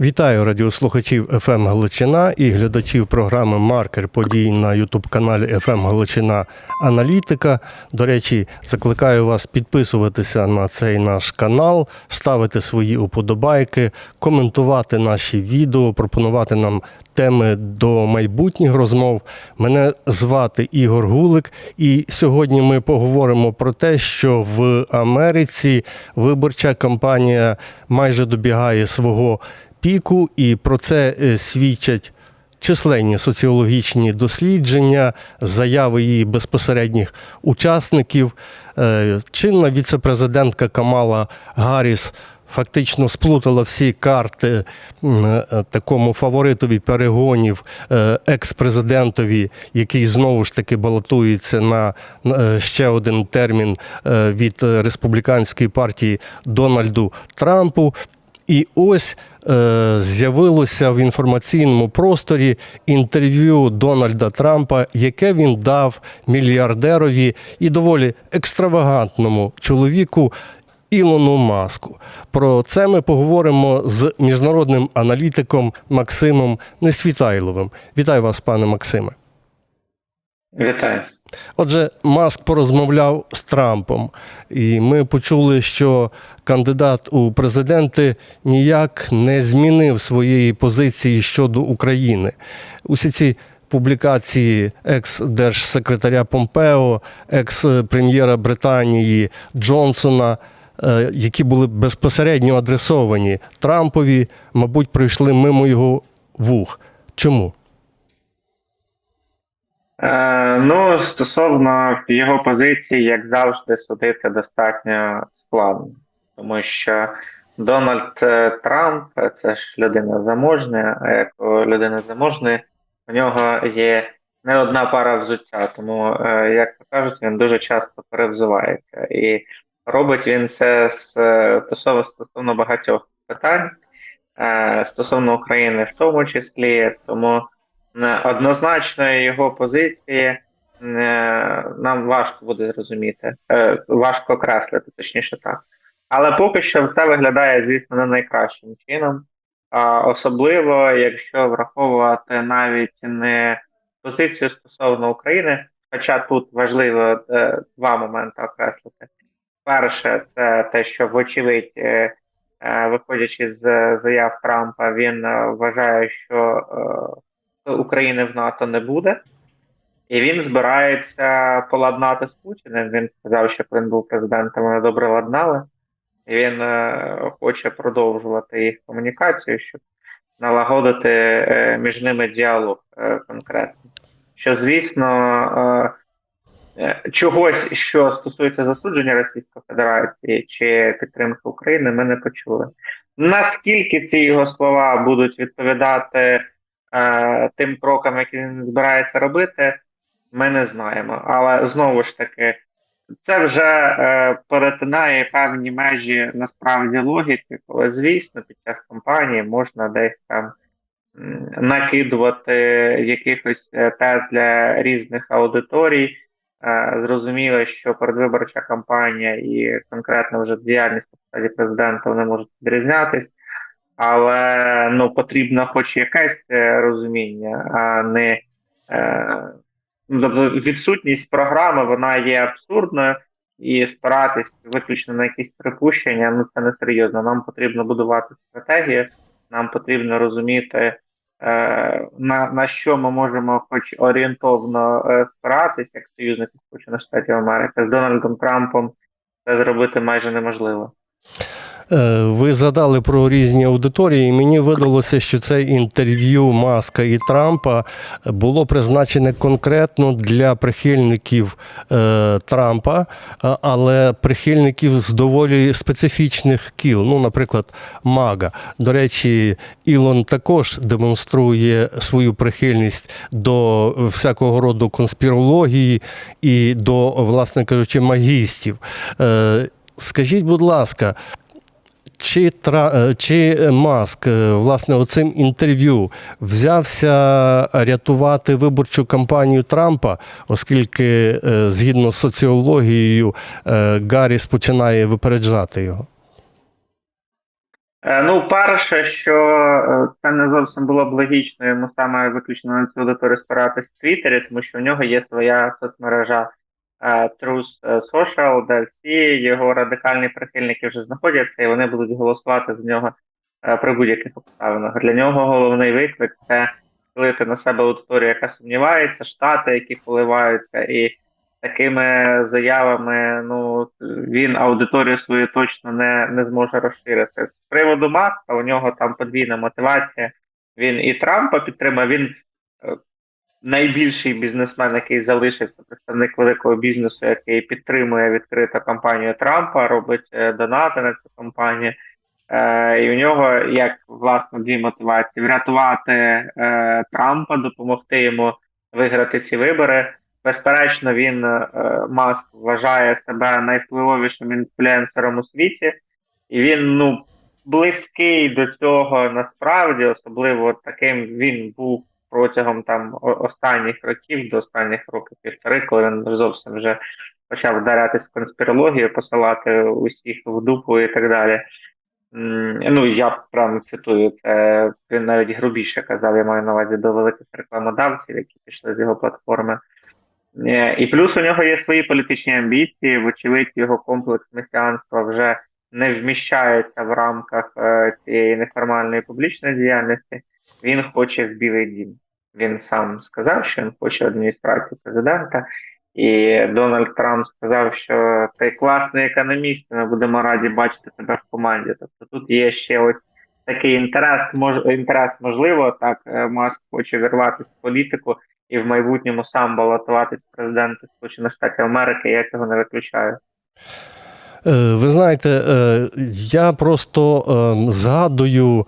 Вітаю радіослухачів FM Галичина і глядачів програми Маркер подій на Ютуб-каналі FM Галичина Аналітика. До речі, закликаю вас підписуватися на цей наш канал, ставити свої уподобайки, коментувати наші відео, пропонувати нам теми до майбутніх розмов. Мене звати Ігор Гулик, і сьогодні ми поговоримо про те, що в Америці виборча кампанія майже добігає свого піку, і про це е, свідчать численні соціологічні дослідження, заяви її безпосередніх учасників. Е, Чинна віцепрезидентка Камала Гарріс фактично сплутала всі карти е, такому фаворитові перегонів екс-президентові, який знову ж таки балотується на ще один термін від республіканської партії Дональду Трампу. І ось е, з'явилося в інформаційному просторі інтерв'ю Дональда Трампа, яке він дав мільярдерові і доволі екстравагантному чоловіку Ілону Маску. Про це ми поговоримо з міжнародним аналітиком Максимом Несвітайловим. Вітаю вас, пане Максиме. Вітаю. Отже, Маск порозмовляв з Трампом, і ми почули, що кандидат у президенти ніяк не змінив своєї позиції щодо України. Усі ці публікації екс-держсекретаря Помпео, екс-прем'єра Британії Джонсона. е, Які були безпосередньо адресовані Трампові, мабуть, пройшли мимо його вух. Чому? Е, ну, стосовно його позиції, як завжди, судити достатньо складно, тому що Дональд е, Трамп е, це ж людина заможня, а як у людини заможної, у нього є не одна пара взуття, тому, як то кажуть, він дуже часто перевзувається. І робить він це стосовно стосовно багатьох питань, стосовно України в тому числі, тому. Е, Однозначно його позиції е, нам важко буде зрозуміти, е, важко окреслити, точніше так. Але поки що все виглядає, звісно, не найкращим чином. Особливо, якщо враховувати навіть не позицію стосовно України, хоча тут важливо два моменти окреслити. Перше, це те, що, вочевидь, виходячи з заяв Трампа, він вважає, що України в НАТО не буде, і він збирається поладнати з Путіним. Він сказав, що він був президентом, вони добре ладнали, і він е, хоче продовжувати їх комунікацію, щоб налагодити е, між ними діалог е, конкретно. Що, звісно, чогось, що стосується засудження Російської Федерації чи підтримки України, ми не почули. Наскільки ці його слова будуть відповідати е, тим крокам, які він збирається робити, ми не знаємо. Але знову ж таки, це вже е, перетинає певні межі насправді логіки, коли, звісно, під час кампанії можна десь там накидувати якихось е, тез для різних аудиторій. Е, Зрозуміло, що передвиборча кампанія і конкретно вже діяльність посаді президента вони можуть відрізнятись але ну потрібно хоч якесь е, розуміння, а не е, ну, тобто відсутність програми вона є абсурдною, і спиратись виключно на якісь припущення, ну це не серйозно. Нам потрібно будувати стратегію, нам потрібно розуміти, е, на, на що ми можемо хоч орієнтовно е, спиратись, як союзники Сполучених Штатів Америки з Дональдом Трампом це зробити майже неможливо. Е, Ви згадали про різні аудиторії. і Мені видалося, що це інтерв'ю Маска і Трампа було призначене конкретно для прихильників е, Трампа, але прихильників з доволі специфічних кіл. Ну, наприклад, Мага. До речі, Ілон також демонструє свою прихильність до всякого роду конспірології і до, власне кажучи, магістів. Е, Скажіть, будь ласка, чи, е, чи Маск, е, власне, оцим інтерв'ю взявся рятувати виборчу кампанію Трампа, оскільки, е, згідно з соціологією, Гарріс починає випереджати його? Ну, перше, що це не зовсім було б логічно йому саме виключно на цю аудиторію спиратись в Твіттері, тому що в нього є своя соцмережа Truth Social, де всі його радикальні прихильники вже знаходяться, і вони будуть голосувати за нього е, при будь-яких обставинах. Для нього головний виклик це схилити на себе аудиторію, яка сумнівається, штати, які поливаються, і такими заявами ну він аудиторію свою точно не, не зможе розширити. З приводу маска у нього там подвійна мотивація. Він і Трампа підтримав. Він е, найбільший бізнесмен, який залишився, представник великого бізнесу, який підтримує відкрито кампанію Трампа, робить е, донати на цю кампанію. Е, і у нього як власне дві мотивації: врятувати е, Трампа, допомогти йому виграти ці вибори. Безперечно, він е, Маск вважає себе найвпливовішим інфлюенсером у світі, і він ну близький до цього насправді, особливо таким він був протягом там останніх років, до останніх років півтори, коли він зовсім вже почав вдарятись в конспірологію, посилати усіх в дупу і так далі. Ну, я прямо цитую, це він навіть грубіше казав, я маю на увазі до великих рекламодавців, які пішли з його платформи. Е, І плюс у нього є свої політичні амбіції. Вочевидь, його комплекс месіанства вже не вміщається в рамках е, цієї неформальної публічної діяльності. Він хоче в Білий Дім. Він сам сказав, що він хоче адміністрацію президента. І Дональд Трамп сказав, що ти класний економіст, ми будемо раді бачити тебе в команді. Тобто тут є ще ось такий інтерес, мож, інтерес можливо, так е, Маск хоче вірватися в політику і в майбутньому сам балотуватись в президенти Сполучених Штатів Америки, я цього не виключаю. Е, Ви знаєте, е, я просто згадую.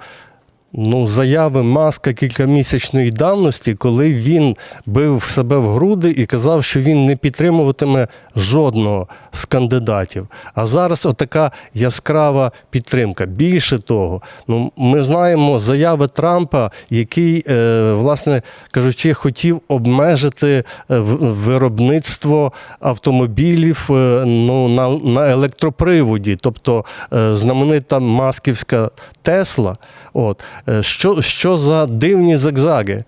Ну, заяви Маска кількамісячної давності, коли він бив себе в груди і казав, що він не підтримуватиме жодного з кандидатів. А зараз отака яскрава підтримка. Більше того, ну ми знаємо заяви Трампа, який, е, власне кажучи, хотів обмежити е, виробництво автомобілів е, ну, на, на електроприводі, тобто е, знаменита масківська Тесла. От що, що за дивні зигзаги?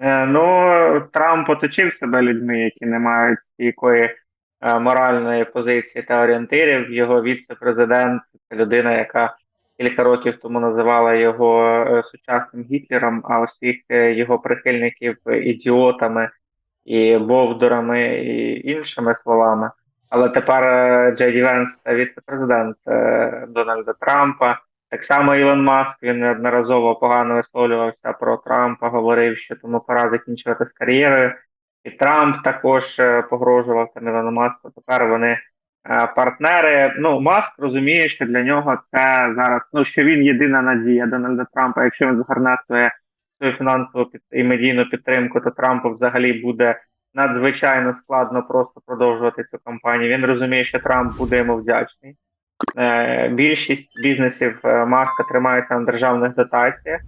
Е, Ну, Трамп оточив себе людьми, які не мають стійкої е, моральної позиції та орієнтирів. Його віце-президент це людина, яка кілька років тому називала його е, сучасним Гітлером, а усіх е, його прихильників ідіотами і бовдурами і іншими словами. Але тепер е, Джей Ді Венс це віце-президент е, Дональда Трампа. Так само Ілон Маск він неодноразово погано висловлювався про Трампа, говорив, що тому пора закінчувати з кар'єрою. І Трамп також е, погрожував там Ілону Маску. Тепер вони е, партнери. Ну, Маск розуміє, що для нього це зараз, ну що він єдина надія Дональда Трампа. Якщо він згорне своє свою фінансову під і медійну підтримку, то Трампу взагалі буде надзвичайно складно просто продовжувати цю кампанію. Він розуміє, що Трамп буде йому вдячний. Е, Більшість бізнесів е, Маска тримається на державних дотаціях.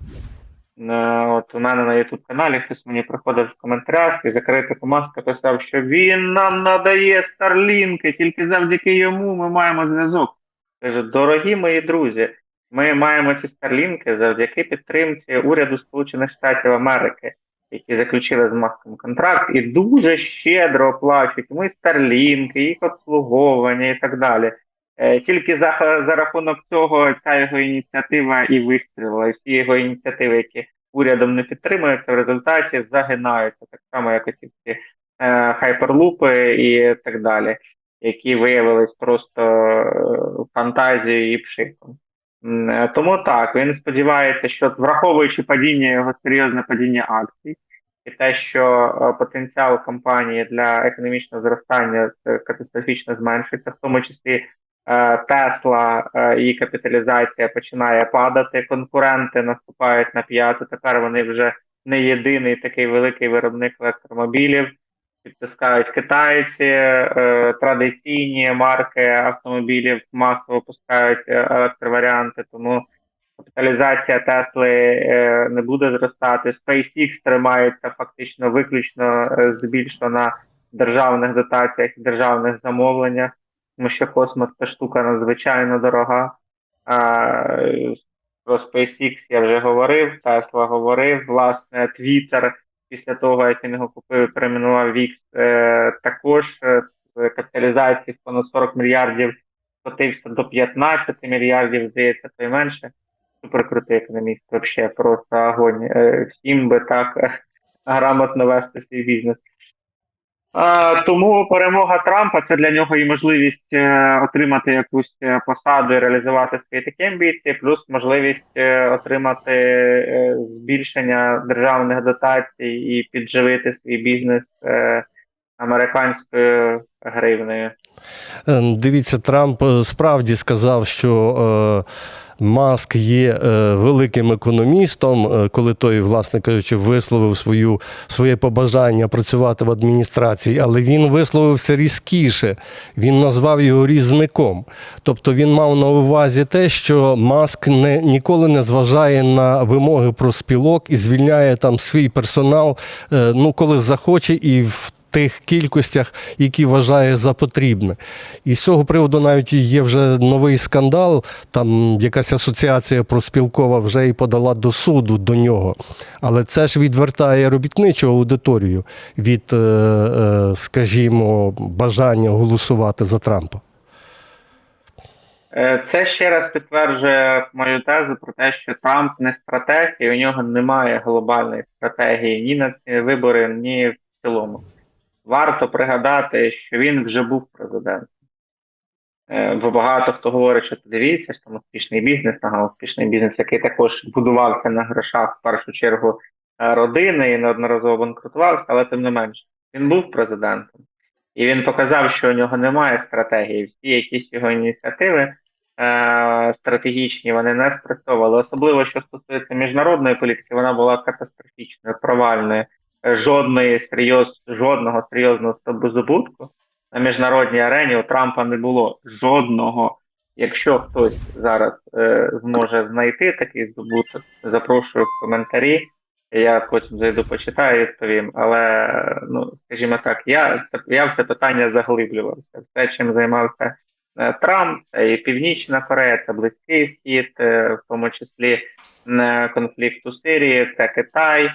Е, От у мене на youtube каналі хтось мені приходив в коментарях і закритику Маска писав, що він нам надає старлінки, тільки завдяки йому ми маємо зв'язок. Каже, дорогі мої друзі, ми маємо ці старлінки завдяки підтримці уряду Сполучених Штатів Америки, які заключили з Маском контракт, і дуже щедро оплачують і старлінки, їх обслуговування і так далі. Е, Тільки за, за рахунок цього ця його ініціатива і вистрілила. І всі його ініціативи, які урядом не підтримуються, в результаті загинаються, так само, як і ці всі е, хайперлупи і так далі, які виявились просто е, фантазією і пшиком. Е, Тому так, він сподівається, що враховуючи падіння його серйозне падіння акцій, і те, що потенціал компанії для економічного зростання катастрофічно зменшується, в тому числі Тесла, е, її капіталізація починає падати, конкуренти наступають на п'яту. Тепер вони вже не єдиний такий великий виробник електромобілів. Підтискають китайці, е, традиційні марки автомобілів масово пускають е, електроваріанти, тому капіталізація Тесли е, не буде зростати. SpaceX тримається фактично виключно е, здебільшого на державних дотаціях і державних замовленнях, тому що космос це штука надзвичайно дорога. Про SpaceX я вже говорив, Tesla говорив, власне, Twitter після того, як він його купив, перейменував Wix, е, також е, з капіталізації понад 40 мільярдів скотився до 15 мільярдів, здається, то й менше. Супер економіст, взагалі, просто огонь. Е, Всім би так грамотно вести свій бізнес. Тому перемога Трампа це для нього і можливість е, отримати якусь е, посаду і реалізувати свої такі амбіції, плюс можливість е, отримати збільшення державних дотацій і підживити свій бізнес американською гривнею. Е, Дивіться, Трамп е, справді сказав, що е, Маск є великим економістом, коли той, власне кажучи, висловив свою, своє побажання працювати в адміністрації, але він висловився різкіше. Він назвав його різником. Тобто він мав на увазі те, що Маск не, ніколи не зважає на вимоги про спілок і звільняє там свій персонал, ну, коли захоче, і в тих кількостях, які вважає за потрібне. І з цього приводу навіть є вже новий скандал. Там якась асоціація проспілкова вже і подала до суду до нього. Але це ж відвертає робітничу аудиторію від, е, е, скажімо, бажання голосувати за Трампа. Е, Це ще раз підтверджує мою тезу про те, що Трамп не стратег, і у нього немає глобальної стратегії ні на ці вибори, ні в цілому. Варто пригадати, що він вже був президентом. Е, Бо багато хто говорить, що подивіться, що там успішний бізнес, ага, успішний бізнес, який також будувався на грошах в першу чергу е, родини і неодноразово банкрутувався, але тим не менше, він був президентом. І він показав, що у нього немає стратегії. Всі якісь його ініціативи е, стратегічні вони не спрацьовували. Особливо, що стосується міжнародної політики, вона була катастрофічною, провальною. Жодної серйоз, жодного серйозного здобутку на міжнародній арені у Трампа не було жодного. Якщо хтось зараз е, зможе знайти такий здобуток, запрошую в коментарі. Я потім зайду почитаю і відповім. Але ну скажімо так, я це я в це питання заглиблювався. Все, чим займався е, Трамп, це і Північна Корея, це Близький Схід, е, в тому числі е, конфлікт у Сирії, це Китай,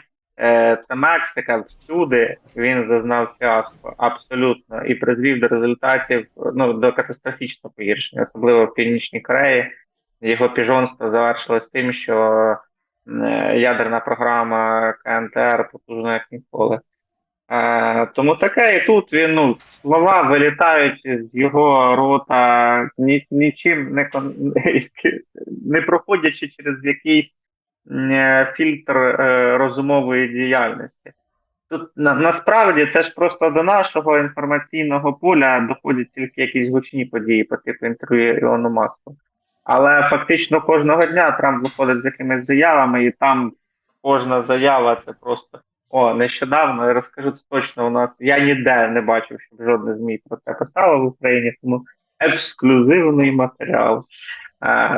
це Мексика. Всюди він зазнав фіаско абсолютно і призвів до результатів ну до катастрофічного погіршення, особливо в Північній Кореї. Його піжонство завершилось тим, що е, ядерна програма КНТР потужна як ніколи. Е, тому таке, і тут він ну, слова вилітають з його рота, ні, нічим не, не проходячи через якийсь е, фільтр е, розумової діяльності. Тут насправді це ж просто до нашого інформаційного поля доходять тільки якісь гучні події по типу інтерв'ю Ілону Маску. Але фактично кожного дня Трамп виходить з якимись заявами, і там кожна заява це просто о, нещодавно я розкажу це точно у нас. Я ніде не бачив, щоб жодне ЗМІ про це писало в Україні, тому ексклюзивний матеріал.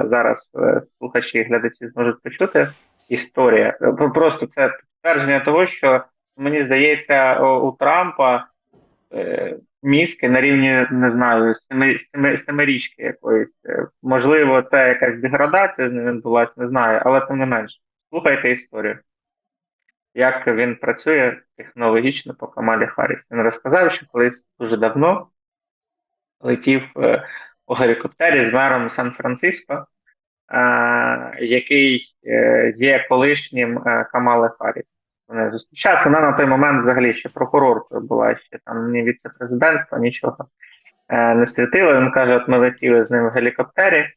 Зараз е, слухачі і глядачі зможуть почути. Історія. Просто це підтвердження того, що мені здається, у, Трампа е, мізки на рівні, не знаю, семи, семи, семирічки якоїсь. Е, Можливо, це якась деградація з ним відбулася, не знаю, але тим не менше. Слухайте історію. Як він працює технологічно по Камалі Харріс. Він розказав, що колись дуже давно летів у гелікоптері з мером Сан-Франциско, е, який е, є колишнім е, Камали Харріс. Вони зустрічалися. Вона на той момент взагалі ще прокуроркою була, ще там ні віце-президентства, нічого не світило. Він каже: от ми летіли з ним в гелікоптері,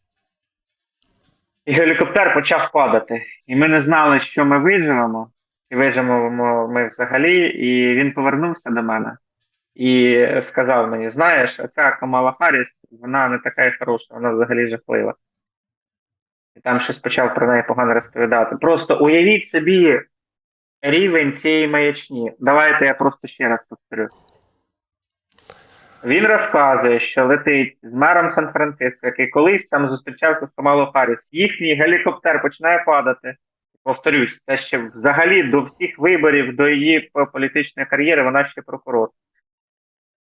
і гелікоптер почав падати. І ми не знали, що ми виживемо, і виживемо ми взагалі. І він повернувся до мене і сказав мені: знаєш, ця Камала Харріс, вона не така й хороша, вона взагалі жахлива. І там щось почав про неї погано розповідати. Просто уявіть собі рівень цієї маячні. Давайте я просто ще раз повторю. Він розказує, що летить з мером Сан-Франциско, який колись там зустрічався з Камалою Харріс. Їхній гелікоптер починає падати. Повторюсь, це ще взагалі до всіх виборів, до її політичної кар'єри, вона ще прокурор.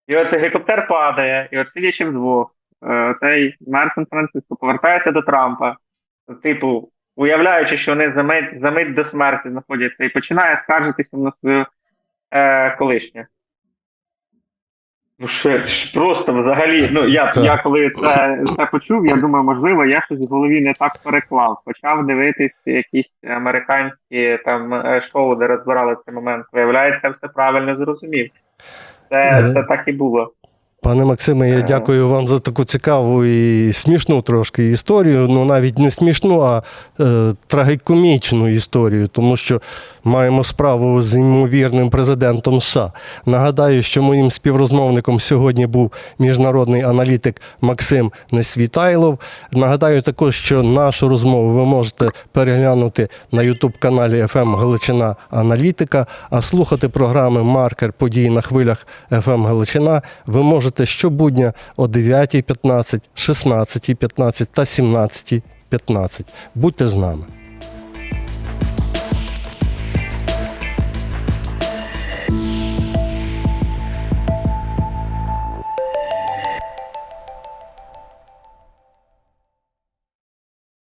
І от гелікоптер падає, і от сидячи вдвох, е, цей мер Сан-Франциско повертається до Трампа, типу, уявляючи, що вони за мить, за мить до смерті знаходяться, і починає скаржитися на свою е, колишню. Ну, що, просто взагалі, ну я, я коли це, це почув, я думаю, можливо, я щось в голові не так переклав. Почав дивитись якісь американські там е, шоу, де розбирали цей момент. Виявляється, все правильно зрозумів. Це, Е. це так і було. Пане Максиме, я Е. дякую вам за таку цікаву і смішну трошки історію. Ну навіть не смішну, а е, трагікомічну історію, тому що маємо справу з ймовірним президентом США. Нагадаю, що моїм співрозмовником сьогодні був міжнародний аналітик Максим Несвітайлов. Нагадаю також, що нашу розмову ви можете переглянути на Ютуб-каналі FM Галичина Аналітика, а слухати програми Маркер події на хвилях FM Галичина ви можете щобудня о 9.15, 16.15 та 17.15. Будьте з нами.